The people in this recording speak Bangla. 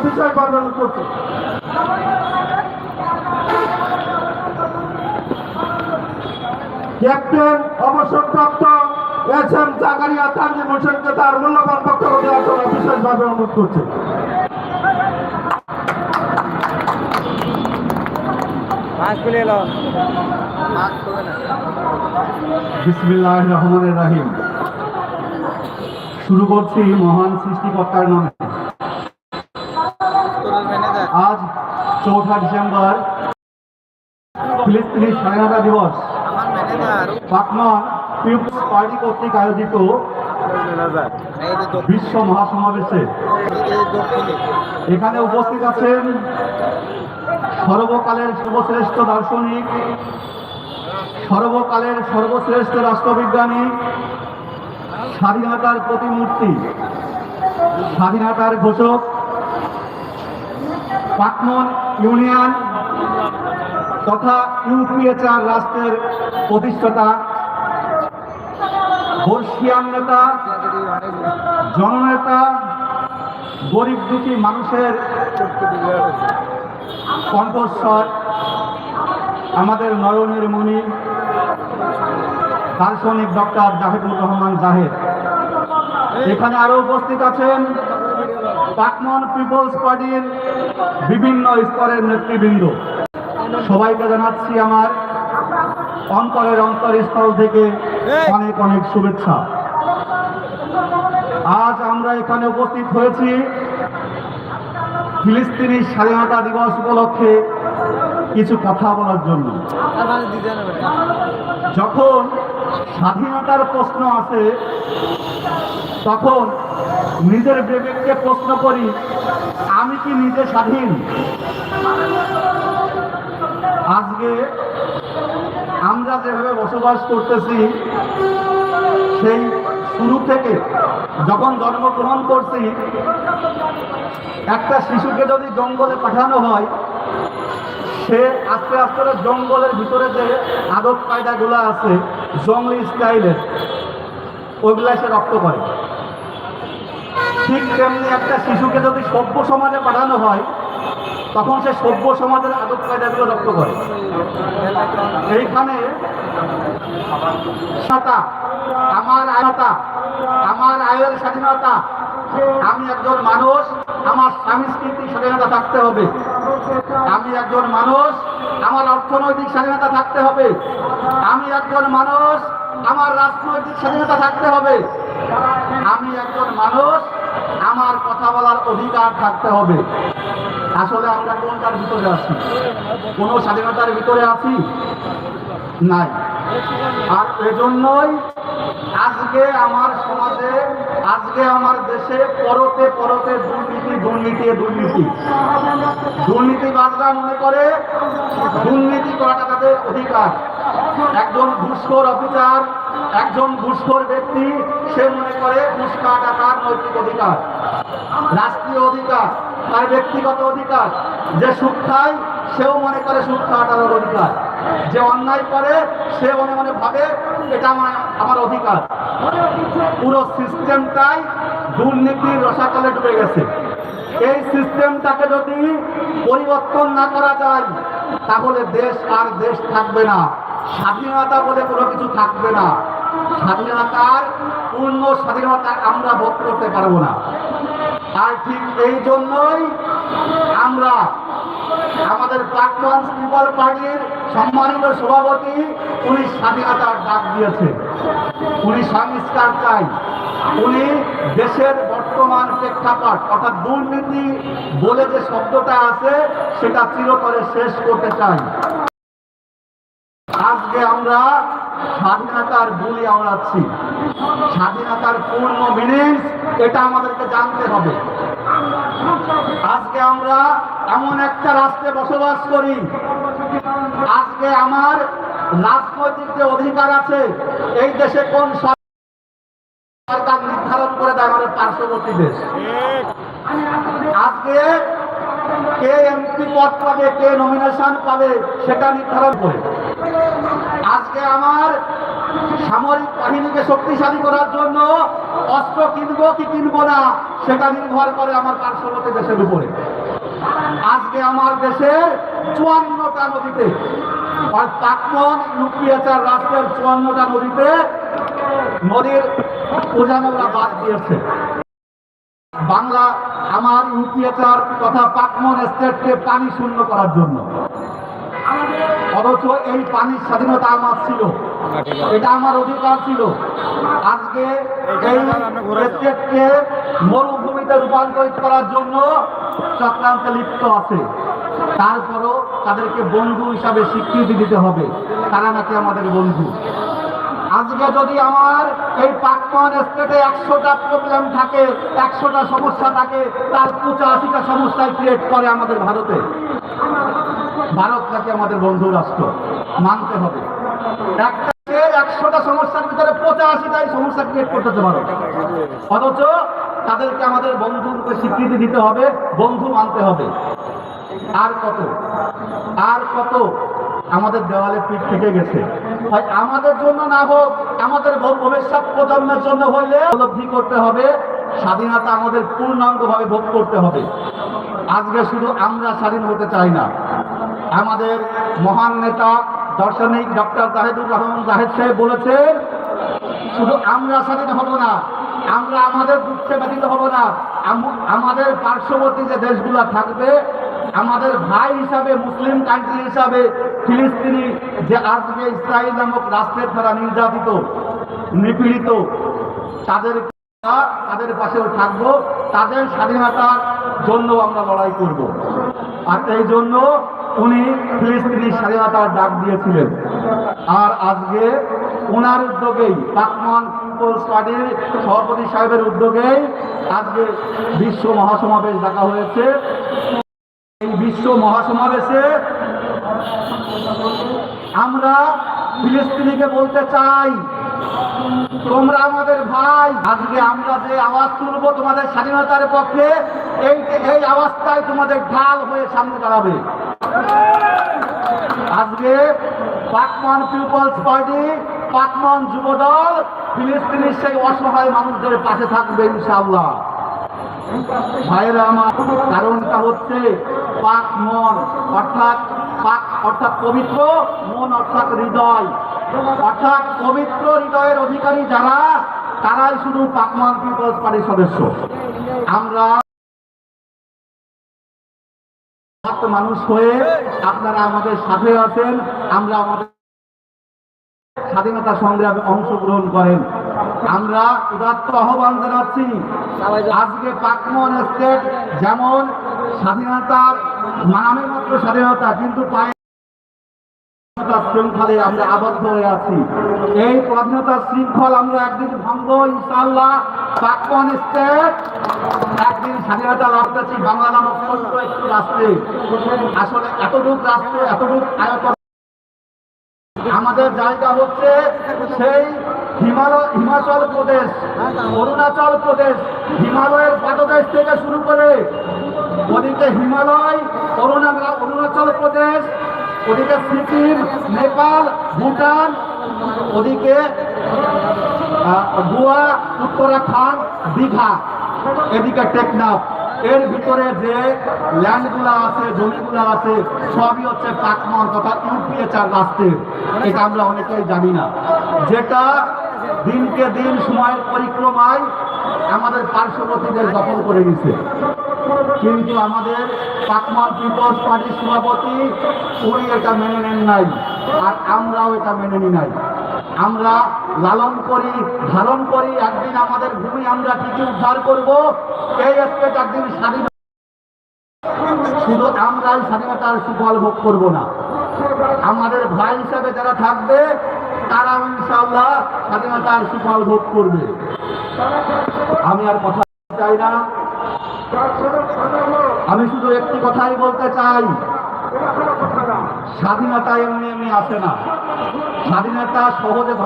অফিসার পাঠানো করছে। ক্যাপ্টেন অবসরপ্রাপ্ত এস এম জাকারিয়া তানজিম হোসেনকে তার মূল্যবান বক্তব্য দেওয়ার জন্য বিশেষভাবে অনুরোধ করছে। বিসমিল্লাহ রহমানের রাহিম। শুরু করছি মহান সৃষ্টিকর্তার নামে। চৌঠা ডিসেম্বর ফিলিস্তিনি স্বাধীনতা দিবস। পাকমান পিপলস পার্টি কর্তৃক আয়োজিত বিশ্ব মহাসমাবেশে। এখানে উপস্থিত আছেন সর্বকালের সর্বশ্রেষ্ঠ দার্শনিক, সর্বকালের সর্বশ্রেষ্ঠ রাষ্ট্রবিজ্ঞানী, স্বাধীনতার প্রতিমূর্তি, স্বাধীনতার ঘোষক পাকমন ইউনিয়ন তথা ইউপিএচআর রাষ্ট্রের প্রতিষ্ঠাতা, বর্ষিয়ান নেতা, জননেতা, গরিব দুঃখী মানুষের কণ্ঠস্বর, আমাদের নয়নের মণি, দার্শনিক ডক্টর জাহেদুর রহমান জাহেদ। এখানে আরও উপস্থিত আছেন পাকমন পিপলস পার্টির বিভিন্ন স্তরের নেতৃবৃন্দ। সবাইকে জানাচ্ছি আমার অন্তরের অন্তরস্থল থেকে অনেক অনেক শুভেচ্ছা। আজ আমরা এখানে উপস্থিত হয়েছি ফিলিস্তিনি স্বাধীনতা দিবস উপলক্ষে কিছু কথা বলার জন্য। যখন স্বাধীনতার প্রশ্ন আসে, তখন নিজের বিবেককে প্রশ্ন করি, আমি কি নিজে স্বাধীন? আজকে আমরা যেভাবে বসবাস করতেছি, সেই শুরু থেকে যখন জন্মগ্রহণ করছি, একটা শিশুকে যদি জঙ্গলে পাঠানো হয়, সে আস্তে আস্তে জঙ্গলের ভিতরে যে আদব কায়দাগুলো আছে, জঙ্গলি স্টাইলের ওইগুলা সে রক্ত করে। ঠিক তেমনি একটা শিশুকে যদি সভ্য সমাজে পাঠানো হয়, তখন সে সভ্য সমাজের আদব কায়দাগুলো রক্ত করে। এইখানে আমার আয়তা, আমার আয়ের স্বাধীনতা, আমি একজন মানুষ, আমার সাংস্কৃতিক স্বাধীনতা থাকতে হবে। আমি একজন মানুষ, আমার অর্থনৈতিক স্বাধীনতা থাকতে হবে। আমি একজন মানুষ, আমার রাজনৈতিক স্বাধীনতা থাকতে হবে। আমি একজন মানুষ আমার কথা বলার অধিকার থাকতে হবে। আসলে আমরা কোনটার ভিতরে আছি? কোনো স্বাধীনতার ভিতরে আছি? নাই। আর এজন্যই আজকে আমার সমাজে, আজকে আমার দেশে পরতে পরতে দুর্নীতি দুর্নীতি দুর্নীতি। দুর্নীতিবাজরা মনে করে দুর্নীতি করাটা তাদের অধিকার। একজন ঘুষখোর অফিসার, একজন ঘুষখোর ব্যক্তি, সে মনে করে ঘুষ খাওয়াটা তার নৈতিক অধিকার। রাষ্ট্রীয় অধিকার তার ব্যক্তিগত অধিকার। যে সুখ খায়, সেও মনে করে সুখ খাওয়াটা তার অধিকার। যে অন্যায় করে, সে মনে মনে ভাবে, এটা আমার আমার অধিকার। পুরো সিস্টেমটাই দুর্নীতির রসাতলে ডুবে গেছে। এই সিস্টেমটাকে যদি পরিবর্তন না করা যায়, তাহলে দেশ আর দেশ থাকবে না। স্বাধীনতা বলে কোনো কিছু থাকবে না। স্বাধীনতার পূর্ণ স্বাধীনতা আমরা ভোগ করতে পারব না। আর ঠিক এই জন্যই আমরা আমাদের প্রাক্তন পিপল পার্টির সম্মানিত সভাপতি উনি স্বাধীনতার ডাক দিয়েছে। উনি সংস্কার চাই। উনি দেশের বর্তমান প্রেক্ষাপট অর্থাৎ দুর্নীতি বলে যে শব্দটা আছে, সেটা চিরতরে শেষ করতে চাই। আজকে আমরা স্বাধীনতার বুলি আওড়াচ্ছি। স্বাধীনতার পূর্ণ মিনিংস এটা আমাদেরকে জানতে হবে। আজকে আমরা এমন একটা রাষ্ট্রে বসবাস করি, আজকে আমার রাজনৈতিক যে অধিকার আছে, এই দেশে কোন সরকার নির্ধারণ করে দেয় আমাদের পার্শ্ববর্তী দেশ? আজকে কে এমপি পদ পাবে, কে নমিনেশন পাবে, সেটা নির্ধারণ করে। আজকে আমার সামরিক বাহিনীকে শক্তিশালী করার জন্য অস্ত্র কিনবো কি কিনবো না, সেটা নির্ভর করে আমার পার্শ্ববর্তী দেশের উপরে। আজকে আমার দেশের চুয়ান্নটা নদীতে প্রাক্তন ইউপিএচার রাষ্ট্রের চুয়ান্নটা নদীতে নদীর বাদ দিয়েছে। বাংলা আমার ইউপিএচার তথা পাকমন স্টেটকে পানি শূন্য করার জন্য। অথচ এই পানির স্বাধীনতা আমার ছিল। এটা আমার অধিকার ছিল। আজকে এই স্টেটকে মরুভূমিতে রূপান্তরিত করার জন্য চক্রান্তে লিপ্ত আছে। তারপরও তাদেরকে বন্ধু হিসাবে স্বীকৃতি দিতে হবে। তারা নাকি আমাদের বন্ধু। আজকে যদি আমার এই প্রাক্তন স্টেটে একশোটা প্রবলেম থাকে, একশোটা সমস্যা থাকে, তার পঁচাশিটা সমস্যায় ক্রিয়েট করে আমাদের ভারতে। ভারত নাকি আমাদের বন্ধু রাষ্ট্র, মানতে হবে। একটা একশোটা সমস্যার ভিতরে পঁচাশিটাই সমস্যা ক্রিয়েট করতেছে ভারত। অথচ তাদেরকে আমাদের বন্ধু রূপে স্বীকৃতি দিতে হবে, বন্ধু মানতে হবে। আর কত? আর কত? আমাদের দেওয়ালে পিঠ থেকে গেছে। হয় আমাদের জন্য না হোক, আমাদের ভবিষ্যৎ প্রজন্মের জন্য হইলে উপলব্ধি করতে হবে, স্বাধীনতা আমাদের পূর্ণাঙ্গভাবে ভোগ করতে হবে। আজকে শুধু আমরা স্বাধীন হতে চাই না। আমাদের মহান নেতা, দার্শনিক ডক্টর জাহেদুর রহমান জাহেদ সাহেব বলেছেন, শুধু আমরা স্বাধীন হব না, আমরা আমাদের দুঃখে ব্যতীত হব না। আমাদের পার্শ্ববর্তী যে দেশগুলো থাকবে আমাদের ভাই হিসাবে, মুসলিম কান্ট্রি হিসাবে ফিলিস্তিনি যে আজকে ইসরায়েল নামক রাষ্ট্রের দ্বারা নির্যাতিত, নিপীড়িত, তাদের তাদের পাশেও থাকব, তাদের স্বাধীনতার জন্য আমরা লড়াই করব। আর এই জন্য উনি ফিলিস্তিনি স্বাধীনতার ডাক দিয়েছিলেন। আর আজকে ওনার উদ্যোগেই, পাকমান পিপলস পার্টির সভাপতি সাহেবের উদ্যোগেই আজকে বিশ্ব মহাসমাবেশ ডাকা হয়েছে। বিশ্ব মহাসমাবেশে আমরা ফিলিস্তিনিকে বলতে চাই, তোমরা আমাদের ভাই। আজকে আমরা যে আওয়াজ তুলবো তোমাদের স্বাধীনতার পক্ষে, এই এই আওয়াজটাই তোমাদের ঢাল হয়ে সামনে দাঁড়াবে। আজকে পাকমান পিপলস পার্টি, পাকমান যুবদল ফিলিস্তিনির সেই অসহায় মানুষদের পাশে থাকবে ইনশাআল্লাহ। ভাইয়েরা আমার কারণটা হচ্ছে পাক মন, অর্থাৎ পাক, অর্থাৎ পবিত্র মন, অর্থাৎ হৃদয়। অর্থাৎ পবিত্র হৃদয়ের অধিকারী যারা, তারাই শুধু পাকমান পিপলস পার্টির সদস্য। আমরা মানুষ হয়ে আপনারা আমাদের সাথে আছেন, আমরা আমাদের স্বাধীনতা সংগ্রামে অংশগ্রহণ করেন। আমরা উদাত্ত আহ্বান জানাচ্ছি। আজকে পাকমন স্টেট যেমন স্বাধীনতার নামে মাত্র স্বাধীনতা, কিন্তু পায়ে আমরা আবদ্ধ হয়ে আছি। এই শৃঙ্খল আমরা একদিন ভাঙবো ইনশাল্লাহ একদিন স্বাধীনতা বাংলা আসলে আমাদের জায়গা হচ্ছে সেই হিমাচল প্রদেশ, অরুণাচল প্রদেশ, হিমালয়ের পাদদেশ থেকে শুরু করে ওদিকে হিমালয় অরুণা অরুণাচল প্রদেশ, ওদিকে সিকিম, নেপাল, ভুটান, ওদিকে গোয়া, উত্তরাখণ্ড, দীঘা, এদিকে টেকনাফ। এর ভিতরে যে ল্যান্ডগুলো আছে, জমিগুলো আছে, সবই হচ্ছে পাকমন তথা ইউপিএচার রাষ্ট্রের। এটা আমরা অনেকেই জানি না। যেটা দিনকে দিন সময়ের পরিক্রমায় আমাদের পার্শ্ববর্তীদের দখল করে নিছে। কিন্তু আমাদের পাকমান পিপলস পার্টির সভাপতি, উনি এটা মেনে নেন নাই, আর আমরাও এটা মেনে নি নাই। আমরা লালন করি, ধারণ করি, একদিন আমাদের ভূমি আমরা ঠিকই উদ্ধার করব, এই স্টেট একদিন স্বাধীন শুধু আমরাই স্বাধীনতার সুফল ভোগ করব না। আমাদের ভাই হিসাবে যারা থাকবে তারা ইনশাআল্লাহ স্বাধীনতার সুফল ভোগ করবে। আমি আর কথা চাই না। আমি শুধু একটি কথাই বলতে চাই। স্বাধীনতা এমনি এমনি আসে না। স্বাধীনতা সহজে